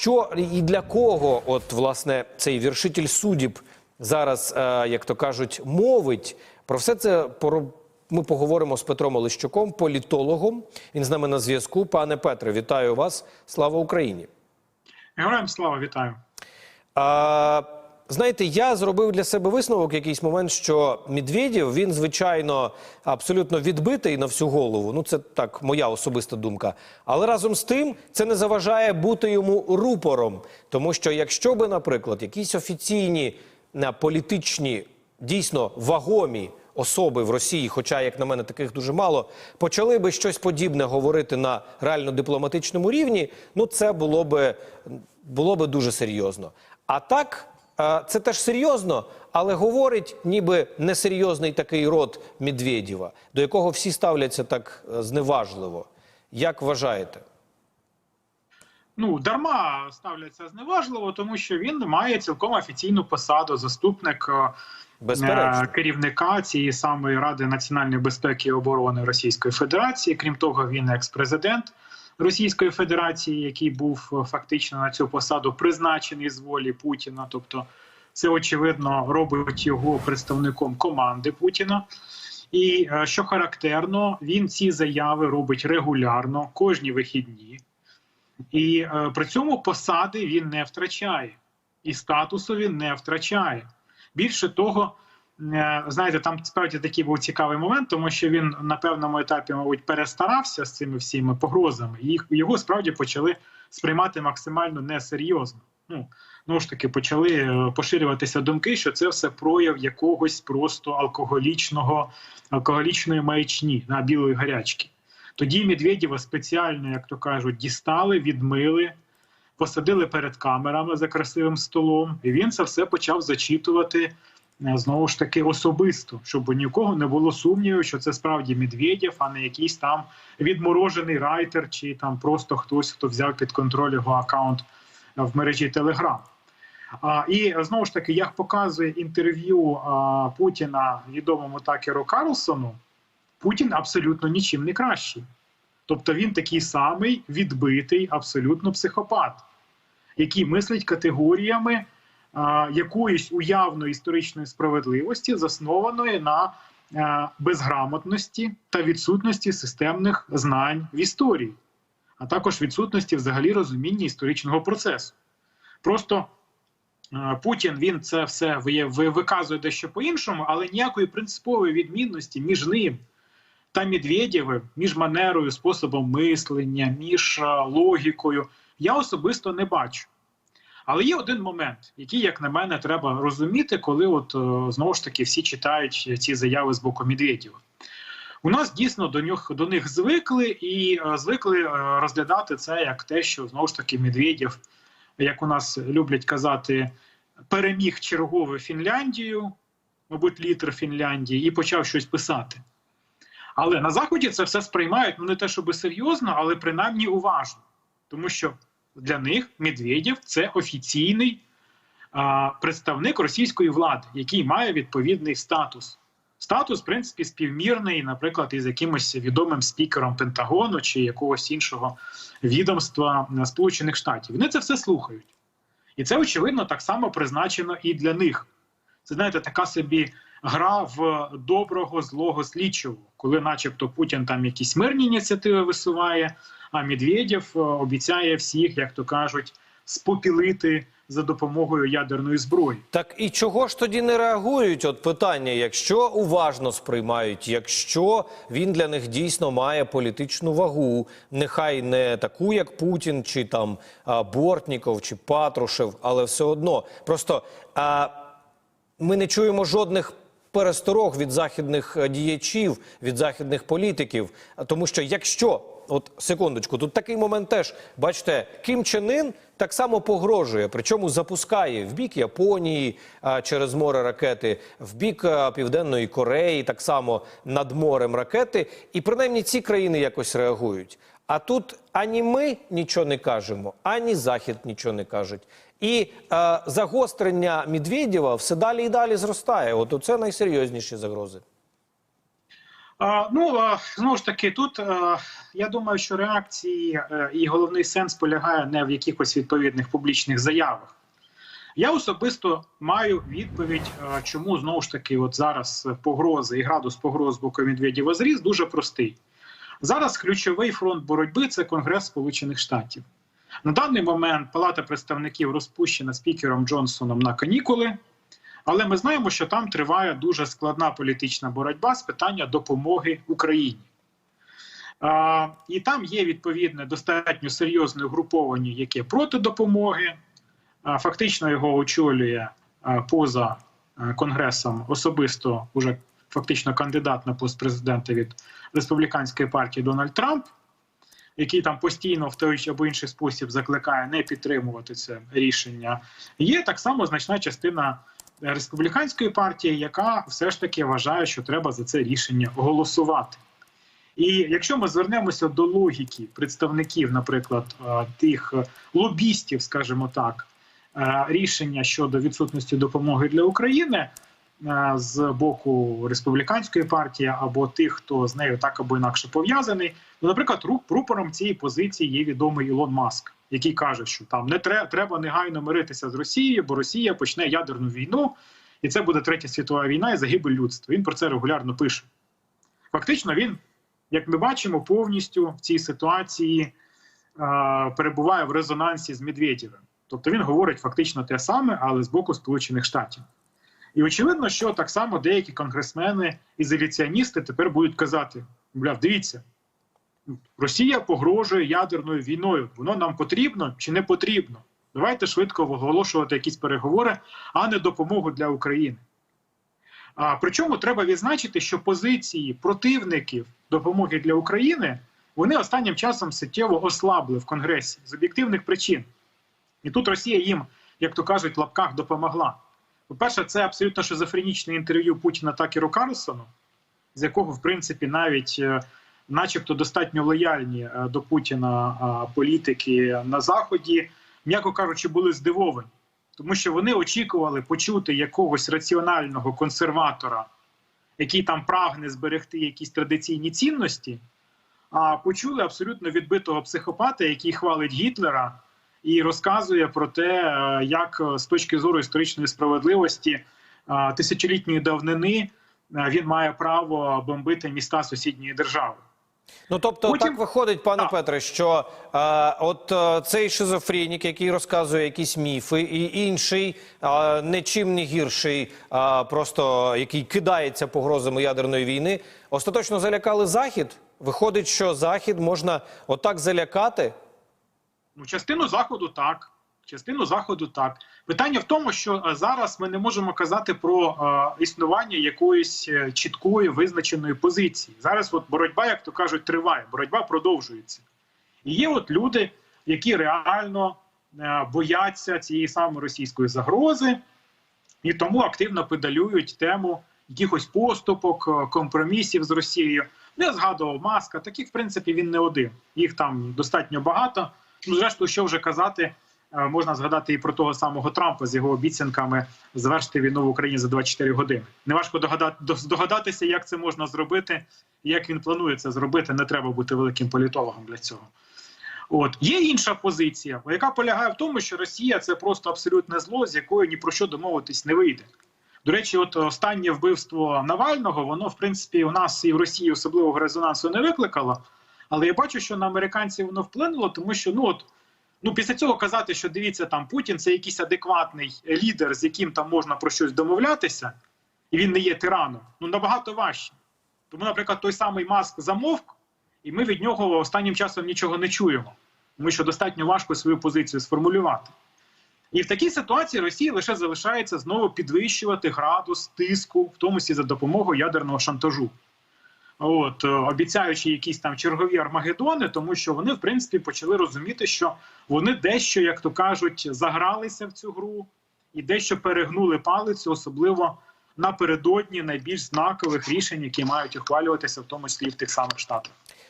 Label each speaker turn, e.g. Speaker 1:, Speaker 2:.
Speaker 1: що і для кого, от власне, цей віршитель судіб зараз, е, як то кажуть, мовить? Про все це ми поговоримо з Петром Олещуком, політологом. Він з нами на зв'язку. Пане Петре, вітаю вас. Слава Україні!
Speaker 2: Героям слава вітаю.
Speaker 1: А, знаєте, я зробив для себе висновок якийсь момент, що Медведєв, він, звичайно, абсолютно відбитий на всю голову. Ну, це так, моя особиста думка. Але разом з тим це не заважає бути йому рупором. Тому що якщо би, наприклад, якісь офіційні е, політичні, дійсно вагомі особи в Росії, хоча, як на мене, таких дуже мало, почали би щось подібне говорити на реально дипломатичному рівні, ну це було би, було би дуже серйозно. А так, це теж серйозно, але говорить ніби несерйозний такий род Медведєва, до якого всі ставляться так е, зневажливо. Як вважаєте?
Speaker 2: Ну дарма ставляться зневажливо, тому що він має цілком офіційну посаду заступник е,
Speaker 1: Безперечно.
Speaker 2: е, керівника цієї самої ради національної безпеки і оборони Російської Федерації. Крім того, він екс-президент Російської Федерації, який був е, фактично на цю посаду призначений з волі Путіна. Тобто, це очевидно робить його представником команди Путіна. І е, що характерно, він ці заяви робить регулярно кожні вихідні. І е, при цьому посади він не втрачає, і статусу він не втрачає. Більше того, знаєте, там справді такий був цікавий момент, тому що він на певному етапі, мабуть, перестарався з цими всіми погрозами, і його справді почали сприймати максимально несерйозно. Ну знову ж таки почали е, поширюватися думки, що це все прояв якогось просто алкоголічного алкоголічної маячні на білої гарячки. Тоді Медведєва спеціально, як то кажуть, дістали, відмили, посадили перед камерами за красивим столом, і він це все почав зачитувати е, знову ж таки особисто, щоб нікого не було сумнівів, що це справді Медведєв, а не якийсь там відморожений райтер, чи там просто хтось, хто взяв під контроль його аккаунт е, в мережі Телеграм. А, і знову ж таки, як показує інтерв'ю а, Путіна відомому Такеру Карлсону, Путін абсолютно нічим не кращий. Тобто він такий самий відбитий, абсолютно психопат, який мислить категоріями якоїсь уявної історичної справедливості, заснованої на а, безграмотності та відсутності системних знань в історії, а також відсутності взагалі розуміння історичного процесу. Просто е, Путін він це все ви- ви- виказує дещо по-іншому, але ніякої принципової відмінності між ним та Медведєвим, між манерою, способом мислення, між е, логікою, я особисто не бачу. Але є один момент, який, як на мене, треба розуміти, коли от е, знову ж таки всі читають ці заяви з боку Медведєва. У нас дійсно до них до них звикли і е, звикли е, розглядати це як те, що знову ж таки Медведєв, як у нас люблять казати, переміг чергову Фінляндію, мабуть, літер Фінляндії, і почав щось писати. Але на заході це все сприймають ну не те, щоб серйозно, але принаймні уважно, тому що для них Медведєв це офіційний а, представник російської влади, який має відповідний статус. Статус, в принципі, співмірний, наприклад, із якимось відомим спікером Пентагону чи якогось іншого відомства е, Сполучених Штатів. Вони це все слухають. І це, очевидно, так само призначено і для них. Це знаєте, така собі гра в доброго злого слідчого, коли, начебто, Путін там якісь мирні ініціативи висуває, а Медведєв е, обіцяє всіх, як то кажуть, спопілити за допомогою ядерної зброї.
Speaker 1: Так і чого ж тоді не реагують? От питання, якщо уважно сприймають, якщо він для них дійсно має політичну вагу, нехай не таку, як Путін, чи там Бортніков, чи Патрушев, але все одно просто а, ми не чуємо жодних. Пересторог від західних е, діячів, від західних політиків, тому що якщо от секундочку, тут такий момент теж бачите, Кім Чен Ін так само погрожує, причому запускає в бік Японії а, через море ракети, в бік а, Південної Кореї, так само над морем ракети, і принаймні ці країни якось реагують. А тут ані ми нічого не кажемо, ані Захід нічого не кажуть. І е, загострення Медведєва все далі і далі зростає. От це найсерйозніші загрози.
Speaker 2: Ну знову ж таки, тут я думаю, що реакції е, і головний сенс полягає не в якихось відповідних публічних заявах. Я особисто маю відповідь, е, чому знову ж таки, от зараз погрози і градус погроз боку Медведєва зріс дуже простий. Зараз ключовий фронт боротьби це Конгрес Сполучених Штатів. На даний момент Палата представників розпущена спікером Джонсоном на канікули. Але ми знаємо, що там триває дуже складна політична боротьба з питання допомоги Україні. А, і там є відповідне достатньо серйозне угруповання, яке проти допомоги. А, фактично його очолює а, поза конгресом особисто уже фактично кандидат на пост президента від республіканської партії Дональд Трамп, який там постійно в той або інший спосіб закликає не підтримувати це рішення. Є так само значна частина республіканської партії, яка все ж таки вважає, що треба за це рішення голосувати. І якщо ми звернемося до логіки представників, наприклад, е, тих лобістів, скажімо так, е, рішення щодо відсутності допомоги для України е, з боку республіканської партії або тих, хто з нею так або інакше пов'язаний, ну, наприклад, рук прупором цієї позиції є відомий Ілон Маск, який каже, що там не треба, треба негайно миритися з Росією, бо Росія почне ядерну війну, і це буде третя світова війна і загибель людства. Він про це регулярно пише. Фактично, він, як ми бачимо, повністю в цій ситуації е, перебуває в резонансі з Медведєвим. Тобто він говорить фактично те саме, але з боку Сполучених Штатів. І очевидно, що так само деякі конгресмени ізоляціоністи тепер будуть казати: мовляв, дивіться, Росія погрожує ядерною війною. Воно нам потрібно чи не потрібно? Давайте швидко оголошувати якісь переговори, а не допомогу для України. А, причому треба відзначити, що позиції противників допомоги для України вони останнім часом суттєво ослабли в Конгресі з об'єктивних причин. І тут Росія їм, як то кажуть, в лапках допомогла. По-перше, це абсолютно шизофренічне інтерв'ю Путіна Такеру Карлсону, з якого, в принципі, навіть, е, начебто, достатньо лояльні е, до Путіна е, політики на Заході, м'яко кажучи, були здивовані, тому що вони очікували почути якогось раціонального консерватора, який там прагне зберегти якісь традиційні цінності, а почули абсолютно відбитого психопата, який хвалить Гітлера і розказує про те, е, як з точки зору історичної справедливості тисячолітньої давнини він має право бомбити міста сусідньої держави.
Speaker 1: Ну тобто,
Speaker 2: Потім-
Speaker 1: так виходить, пане
Speaker 2: Так.
Speaker 1: Петре, що е, от е, цей шизофренік, який розказує якісь міфи, і інший, е, не чим не гірший, а просто який кидається погрозами ядерної війни, остаточно залякали Захід. Виходить, що Захід можна отак залякати.
Speaker 2: Ну, частину заходу так. Частину заходу так. Питання в тому, що е, зараз ми не можемо казати про е, існування якоїсь е, чіткої визначеної позиції. Зараз от боротьба, як то кажуть, триває, боротьба продовжується. І є от люди, які реально е, бояться цієї самої російської загрози, і тому активно педалюють тему якихось поступок, е, компромісів з Росією. Я згадував маска. Таких, в принципі, він не один. Їх там достатньо багато. Ну, зрештою, що вже казати, можна згадати і про того самого Трампа з його обіцянками завершити війну в Україні за 24 години. Неважко догадати, здогадатися, як це можна зробити, як він планує це зробити. Не треба бути великим політологом для цього. От є інша позиція, яка полягає в тому, що Росія це просто абсолютне зло, з якою ні про що домовитись не вийде. До речі, от останнє вбивство Навального, воно в принципі у нас і в Росії особливого резонансу не викликало. Але я бачу, що на американців воно вплинуло, тому що ну от ну після цього казати, що дивіться, там Путін це якийсь адекватний лідер, з яким там можна про щось домовлятися, і він не є тираном. Ну набагато важче. Тому, наприклад, той самий Маск замовк, і ми від нього останнім часом нічого не чуємо, тому що достатньо важко свою позицію сформулювати. І в такій ситуації Росії лише залишається знову підвищувати градус тиску, в тому числі за допомогою ядерного шантажу. От, е, обіцяючи якісь там чергові армагедони, тому що вони, в принципі, почали розуміти, що вони дещо, як то кажуть, загралися в цю гру і дещо перегнули палицю, особливо напередодні найбільш знакових рішень, які мають ухвалюватися, в тому числі в тих самих штатах.